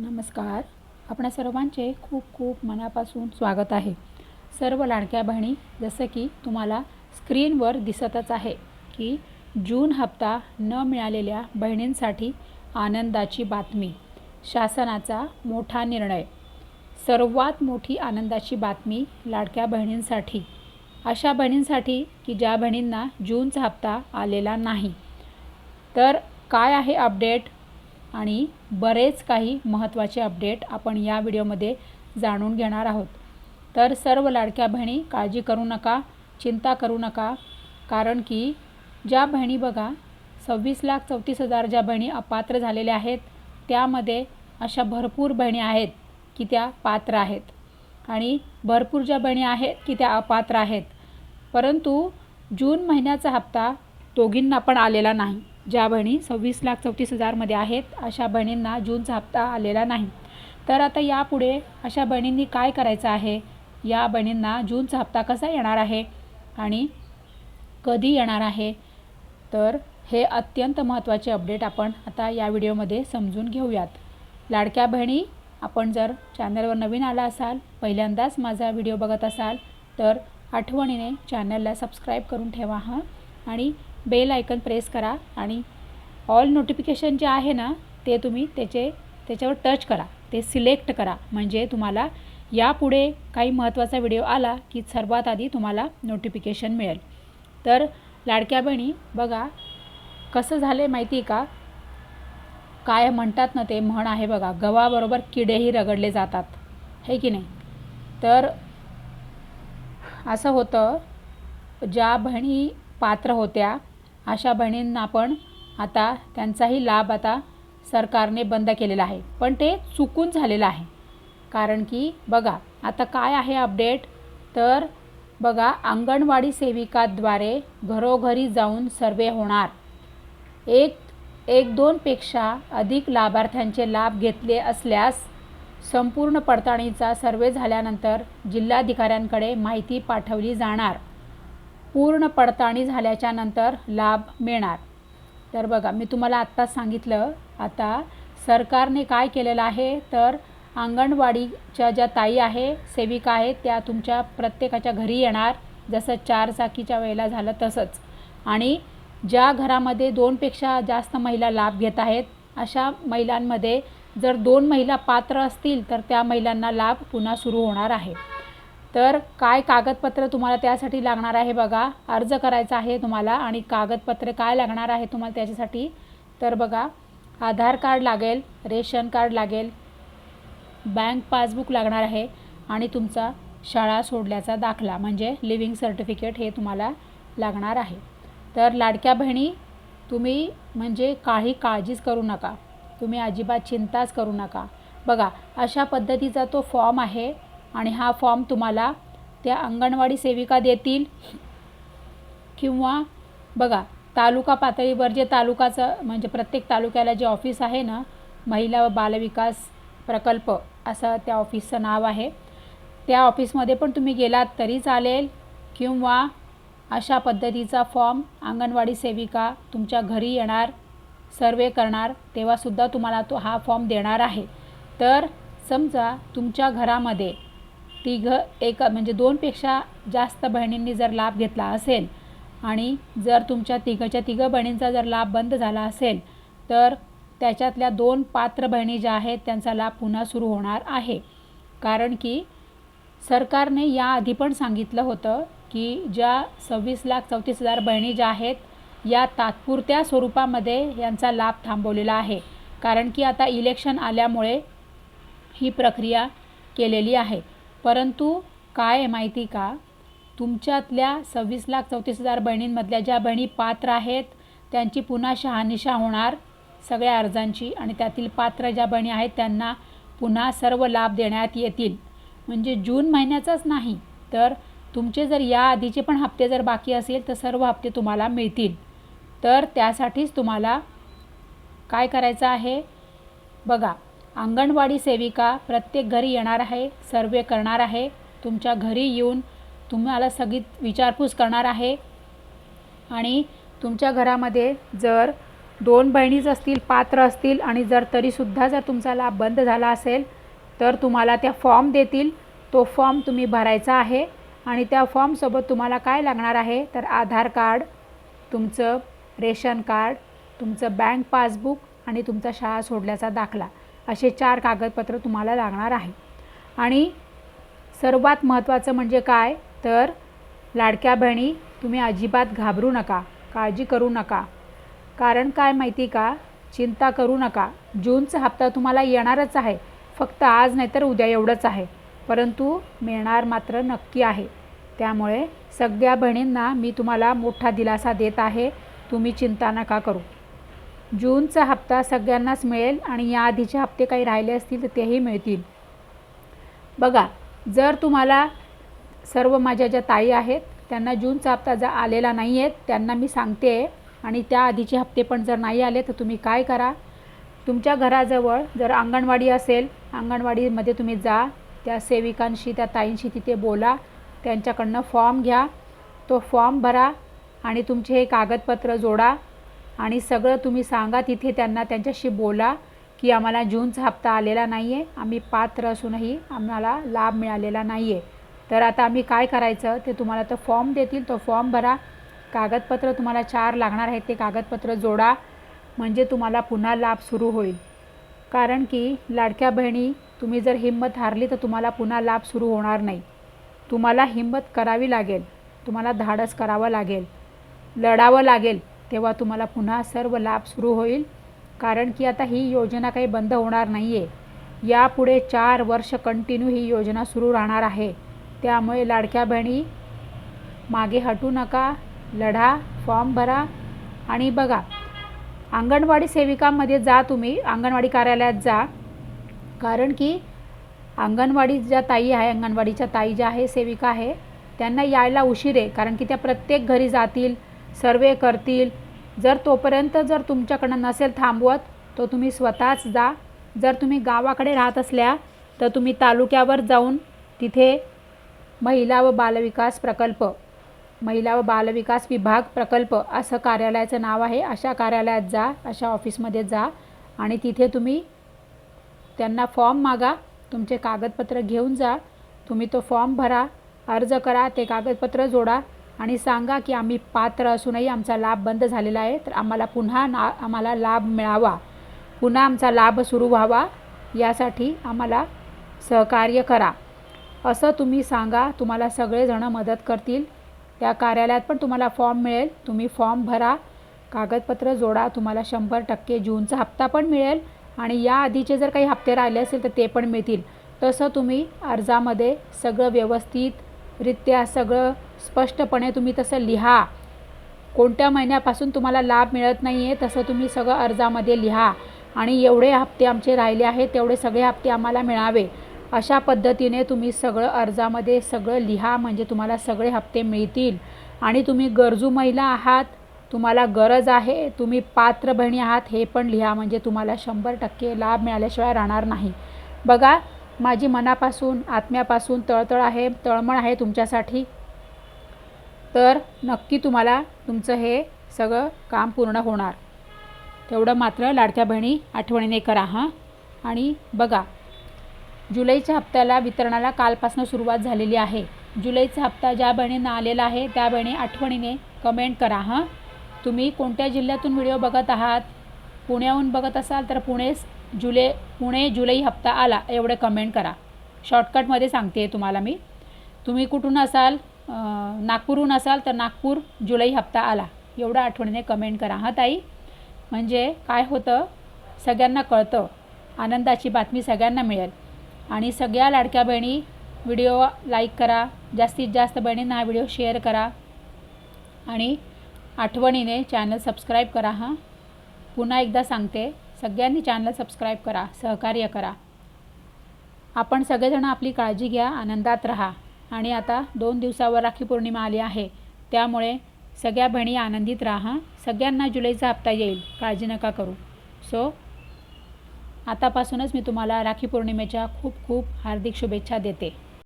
नमस्कार. आपणा सर्वांचे खूप खूप मनापासून स्वागत आहे. सर्व लाडक्या बहिणी जसं की तुम्हाला स्क्रीनवर दिसतच आहे की जून हप्ता न मिळालेल्या बहिणींसाठी आनंदाची बातमी शासनाचा मोठा निर्णय. सर्वात मोठी आनंदाची बातमी लाडक्या बहिणींसाठी. अशा बहिणींसाठी की ज्या बहिणींना जूनचा हप्ता आलेला नाही. तर काय आहे अपडेट? आणि बरेच काही महत्त्वाचे अपडेट आपण या व्हिडिओमध्ये जाणून घेणार आहोत. तर सर्व लाडक्या बहिणी काळजी करू नका चिंता करू नका कारण की ज्या बहिणी बघा सव्वीस लाख चौतीस हजार ज्या बहिणी अपात्र झालेल्या आहेत त्यामध्ये अशा भरपूर बहिणी आहेत की त्या पात्र आहेत. आणि भरपूर ज्या बहिणी आहेत की त्या अपात्र आहेत. परंतु जून महिन्याचा हप्ता दोघींना पण आलेला नाही. ज्या बहिणी सव्वीस लाख चौतीस हजारमध्ये आहेत अशा बहिणींना जूनचा हप्ता आलेला नाही. तर आता यापुढे अशा बहिणींनी काय करायचं आहे? या बहिणींना जूनचा हप्ता कसा येणार आहे? आणि कधी येणार आहे? तर हे अत्यंत महत्त्वाचे अपडेट आपण आता या व्हिडिओमध्ये समजून घेऊयात. लाडक्या बहिणी आपण जर चॅनलवर नवीन आला असाल पहिल्यांदाच माझा व्हिडिओ बघत असाल तर आठवणीने चॅनलला सबस्क्राईब करून ठेवा हां. आणि बेल आयकन प्रेस करा आणि ऑल नोटिफिकेशन जे आहे ना ते तुम्ही त्याचे त्याच्यावर टच करा. ते सिलेक्ट करा. म्हणजे तुम्हाला यापुढे काही महत्त्वाचा व्हिडिओ आला की सर्वात आधी तुम्हाला नोटिफिकेशन मिळेल. तर लाडक्या बहिणी बघा कसं झालं आहे माहिती आहे का? काय म्हणतात ना ते म्हण आहे बघा गव्हाबरोबर किडेही रगडले जातात. हे की नाही? तर असं होतं ज्या बहिणी पात्र होत्या अशा बहिणींना पण आता त्यांचाही लाभ आता सरकारने बंद केलेला आहे. पण ते चुकून झालेलं आहे. कारण की बघा आता काय आहे अपडेट? तर बघा अंगणवाडी सेविकाद्वारे घरोघरी जाऊन सर्वे होणार. एक एक दोनपेक्षा अधिक लाभार्थ्यांचे लाभ घेतले असल्यास संपूर्ण पडताळणीचा सर्वे झाल्यानंतर जिल्हाधिकाऱ्यांकडे माहिती पाठवली जाणार. पूर्ण पडताळणी झाल्याच्यानंतर लाभ मिळणार. तर बघा मी तुम्हाला आत्ताच सांगितलं आता सरकारने काय केलेलं आहे? तर अंगणवाडीच्या ज्या ताई आहे सेविका आहेत त्या तुमच्या प्रत्येकाच्या घरी येणार. जसं चार चाकीच्या वेळेला झालं तसंच. आणि ज्या घरामध्ये दोनपेक्षा जास्त महिला लाभ घेत आहेत अशा महिलांमध्ये जर दोन महिला पात्र असतील तर त्या महिलांना लाभ पुन्हा सुरू होणार आहे. तर काय कागदपत्र तुम्हाला त्यासाठी लागणार आहे बघा. अर्ज करायचा आहे तुम्हाला आणि कागदपत्र काय लागणार आहे तुम्हाला त्याच्यासाठी. तर बघा आधार कार्ड लागेल रेशन कार्ड लागेल बँक पासबुक लागणार आहे आणि तुमचा शाळा सोडल्याचा दाखला म्हणजे लिव्हिंग सर्टिफिकेट हे तुम्हाला लागणार आहे. तर लाडक्या बहिणी तुम्ही म्हणजे काही काळजीच करू नका. तुम्ही अजिबात चिंताच करू नका. बघा अशा पद्धतीचा तो फॉर्म आहे. आणि हा फॉर्म तुम्हाला त्या अंगणवाडी सेविका देतील. किंवा बघा तालुका पातळीवर जे तालुकाचं म्हणजे प्रत्येक तालुक्याला जे ऑफिस आहे ना महिला व बालविकास प्रकल्प असं त्या ऑफिसचं नाव आहे. त्या ऑफिसमध्ये पण तुम्ही गेलात तरी चालेल. किंवा अशा पद्धतीचा फॉर्म अंगणवाडी सेविका तुमच्या घरी येणार सर्वे करणार तेव्हासुद्धा तुम्हाला तो हा फॉर्म देणार आहे. तर समजा तुमच्या घरामध्ये तिघं एक म्हणजे दोनपेक्षा जास्त बहिणींनी जर लाभ घेतला असेल आणि जर तुमच्या तिघंच्या तिघं बहिणींचा जर लाभ बंद झाला असेल तर त्याच्यातल्या दोन पात्र बहिणी ज्या आहेत त्यांचा लाभ पुन्हा सुरू होणार आहे. कारण की सरकारने याआधी पण सांगितलं होतं की ज्या सव्वीस लाख चौतीस हजार बहिणी ज्या आहेत या तात्पुरत्या स्वरूपामध्ये यांचा लाभ थांबवलेला आहे. कारण की आता इलेक्शन आल्यामुळे ही प्रक्रिया केलेली आहे. परंतु काय आहे माहिती का? तुमच्यातल्या सव्वीस लाख चौतीस हजार बहिणींमधल्या ज्या बहिणी पात्र आहेत त्यांची पुन्हा शहानिशा होणार सगळ्या अर्जांची आणि त्यातील पात्र ज्या बहिणी आहेत त्यांना पुन्हा सर्व लाभ देण्यात येतील. म्हणजे जून महिन्याचाच नाही तर तुमचे जर या आधीचे पण हप्ते जर बाकी असेल तर सर्व हप्ते तुम्हाला मिळतील. तर त्यासाठीच तुम्हाला काय करायचं आहे? बघा अंगणवाडी सेविका प्रत्येक घरी येणार आहे सर्वे करणार आहे तुमच्या घरी येऊन तुम्हाला सगळी विचारपूस करणार आहे. आणि तुमच्या घरामध्ये जर दोन बहिणीच असतील पात्र असतील आणि जर तरीसुद्धा जर तुमचा लाभ बंद झाला असेल तर तुम्हाला त्या फॉर्म देतील. तो फॉर्म तुम्ही भरायचा आहे आणि त्या फॉर्मसोबत तुम्हाला काय लागणार आहे तर आधार कार्ड तुमचं रेशन कार्ड तुमचं बँक पासबुक आणि तुमचा शाळा सोडल्याचा दाखला. असे चार कागदपत्र तुम्हाला लागणार आहे. आणि सर्वात महत्त्वाचं म्हणजे काय? तर लाडक्या बहिणी तुम्ही अजिबात घाबरू नका काळजी करू नका. कारण काय माहिती का? चिंता करू नका. जूनचा हप्ता तुम्हाला येणारच आहे. फक्त आज नाही तर उद्या एवढंच आहे. परंतु मिळणार मात्र नक्की आहे. त्यामुळे सगळ्या बहिणींना मी तुम्हाला मोठा दिलासा देत आहे. तुम्ही चिंता नका करू. जूनचा हप्ता सगळ्यांनाच मिळेल आणि याआधीचे हप्ते काही राहिले असतील तर तेही मिळतील. बघा जर तुम्हाला सर्व माझ्या ज्या ताई आहेत त्यांना जूनचा हप्ता जर आलेला नाही आहेत त्यांना मी सांगते आणि त्या आधीचे हप्ते पण जर नाही आले तर तुम्ही काय करा? तुमच्या घराजवळ जर अंगणवाडी असेल अंगणवाडीमध्ये तुम्ही जा त्या सेविकांशी त्या ताईंशी तिथे बोला त्यांच्याकडनं फॉर्म घ्या तो फॉर्म भरा आणि तुमचे हे कागदपत्र जोडा आणि सगळं तुम्ही सांगा तिथे त्यांना त्यांच्याशी बोला की आम्हाला जूनचा हप्ता आलेला नाही आहे आम्ही पात्र असूनही आम्हाला लाभ मिळालेला नाही आहे तर आता आम्ही काय करायचं ते तुम्हाला तो फॉर्म देतील तो फॉर्म भरा. कागदपत्र तुम्हाला चार लागणार आहेत ते कागदपत्र जोडा. म्हणजे तुम्हाला पुन्हा लाभ सुरू होईल. कारण की लाडक्या बहिणी तुम्ही जर हिंमत हारली तर तुम्हाला पुन्हा लाभ सुरू होणार नाही. तुम्हाला हिंमत करावी लागेल. तुम्हाला धाडस करावं लागेल. लढावं लागेल. तेव्हा तुम्हाला पुन्हा सर्व लाभ सुरू होईल. कारण की आता ही योजना काही बंद होणार नाही आहे यापुढे चार वर्ष कंटिन्यू ही योजना सुरू राहणार आहे. त्यामुळे लाडक्या बहिणी मागे हटू नका लढा फॉर्म भरा आणि बघा अंगणवाडी सेविकांमध्ये जा तुम्ही अंगणवाडी कार्यालयात जा. कारण की अंगणवाडी ज्या ताई आहे अंगणवाडीच्या ताई ज्या आहे सेविका आहे त्यांना यायला उशीर आहे. कारण की त्या प्रत्येक घरी जातील सर्वे करतील. जर तोपर्यंत जर तुमच्याकडं नसेल थांबवत तो तुम्ही स्वतःच जा. जर तुम्ही गावाकडे राहत असल्या तर तुम्ही तालुक्यावर जाऊन तिथे महिला व बालविकास प्रकल्प महिला व बालविकास विभाग प्रकल्प असं कार्यालयाचं नाव आहे. अशा कार्यालयात जा अशा ऑफिसमध्ये जा आणि तिथे तुम्ही त्यांना फॉर्म मागा तुमचे कागदपत्र घेऊन जा. तुम्ही तो फॉर्म भरा अर्ज करा ते कागदपत्र जोडा. आणि सांगा की आम्ही पात्र असूनही आमचा लाभ बंद झालेला आहे. तर आम्हाला पुन्हा ना आम्हाला लाभ मिळावा. पुन्हा आमचा लाभ सुरू व्हावा. यासाठी आम्हाला सहकार्य करा. असं तुम्ही सांगा तुम्हाला सगळेजणं मदत करतील. या कार्यालयात पण तुम्हाला फॉर्म मिळेल. तुम्ही फॉर्म भरा कागदपत्र जोडा तुम्हाला शंभर टक्के जूनचा हप्ता पण मिळेल. आणि या आधीचे जर काही हप्ते राहिले असेल तर ते पण मिळतील. तसं तुम्ही अर्जामध्ये सगळं व्यवस्थितरित्या सगळं स्पष्टपणे तुम्ही तसं लिहा. कोणत्या महिन्यापासून तुम्हाला लाभ मिळत नाही आहे तसं तुम्ही सगळं अर्जामध्ये लिहा. आणि एवढे हप्ते आमचे राहिले आहेत तेवढे सगळे हप्ते आम्हाला मिळावे. अशा पद्धतीने तुम्ही सगळं अर्जामध्ये सगळं लिहा म्हणजे तुम्हाला सगळे हप्ते मिळतील. आणि तुम्ही गरजू महिला आहात तुम्हाला गरज आहे तुम्ही पात्र बहिणी आहात हे पण लिहा म्हणजे तुम्हाला शंभर टक्के लाभ मिळाल्याशिवाय राहणार नाही. बघा माझी मनापासून आत्म्यापासून तळतळ आहे तळमळ आहे तुमच्यासाठी. तर नक्की तुम्हाला तुमचं हे सगळं काम पूर्ण होणार. तेवढं मात्र लाडक्या बहिणी आठवणीने करा हां. आणि बघा जुलैच्या हप्त्याला वितरणाला कालपासून सुरुवात झालेली आहे. जुलैचा हप्ता ज्या बहिणींना आलेला आहे त्या बहिणी आठवणीने कमेंट करा हां. तुम्ही कोणत्या जिल्ह्यातून व्हिडिओ बघत आहात? पुण्याहून बघत असाल तर पुणे जुलै पुणे जुलै हप्ता आला एवढे कमेंट करा. शॉर्टकटमध्ये सांगते तुम्हाला मी. तुम्ही कुठून असाल? नागपूरहून असाल तर नागपूर जुलै हप्ता आला. एवढं आठवणीने कमेंट करा. हां ताई? म्हणजे काय होतं? सगळ्यांना कळतं. आनंदाची बातमी सगळ्यांना मिळेल. आणि सगळ्या लाडक्या बहिणी व्हिडिओ लाईक करा. जास्तीत जास्त बहिणींना हा व्हिडिओ शेअर करा. आणि आठवणीने चॅनल सबस्क्राईब करा. हां? पुन्हा एकदा सांगते सगळ्यांनी चॅनल सबस्क्राईब करा. सहकार्य करा. आपण सगळेजण आपली काळजी घ्या. आनंदात राहा. आणि आता दोन दिवसावर राखी पौर्णिमा आली आहे. त्यामुळे सगळ्या बहिणी आनंदित राहा. सगळ्यांना जुलैचा हप्ता येईल. काळजी नका करू. सो आतापासूनच मी तुम्हाला राखी पौर्णिमेच्या खूप खूप हार्दिक शुभेच्छा देते.